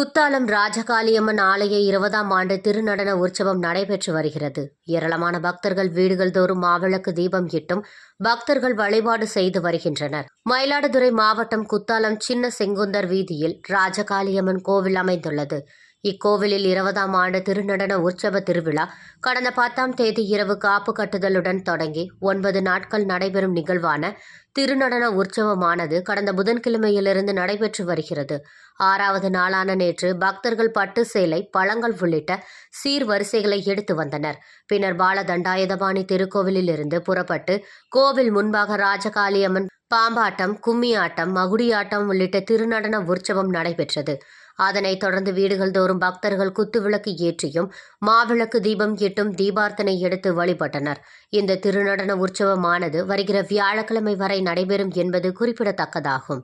குத்தாலம் ராஜகாளியம்மன் ஆலய இருபதாம் ஆண்டு திருநடன உற்சவம் நடைபெற்று வருகிறது. ஏராளமான பக்தர்கள் வீடுகள் தோறும் மாவிளக்கு தீபம் இட்டும் பக்தர்கள் வழிபாடு செய்து வருகின்றனர். மயிலாடுதுறை மாவட்டம் குத்தாலம் சின்ன செங்குந்தர் வீதியில் ராஜகாளியம்மன் கோவில் அமைந்துள்ளது. இக்கோவிலில் இருபதாம் ஆண்டு திருநடன உற்சவ திருவிழா கடந்த பத்தாம் தேதி இரவு காப்பு கட்டுதலுடன் தொடங்கி ஒன்பது நாட்கள் நடைபெறும் நிகழ்வான திருநடன உற்சவமானது கடந்த புதன்கிழமையிலிருந்து நடைபெற்று வருகிறது. ஆறாவது நாளான நேற்று பக்தர்கள் பட்டு சேலை பழங்கள் உள்ளிட்ட சீர்வரிசைகளை எடுத்து வந்தனர். பின்னர் பால தண்டாயுதபாணி திருக்கோவிலில் இருந்து புறப்பட்டு கோவில் முன்பாக ராஜகாளியம்மன் பாம்பாட்டம் கும்மியாட்டம் மகுடியாட்டம் உள்ளிட்ட திருநடன உற்சவம் நடைபெற்றது. அதனைத் தொடர்ந்து வீடுகள் தோறும் பக்தர்கள் குத்துவிளக்கு ஏற்றியும் மாவிளக்கு தீபம் இட்டும் தீபார்த்தனை எடுத்து வழிபட்டனர். இந்த திருநடன உற்சவமானது வருகிற வியாழக்கிழமை வரை நடைபெறும் என்பது குறிப்பிடத்தக்கதாகும்.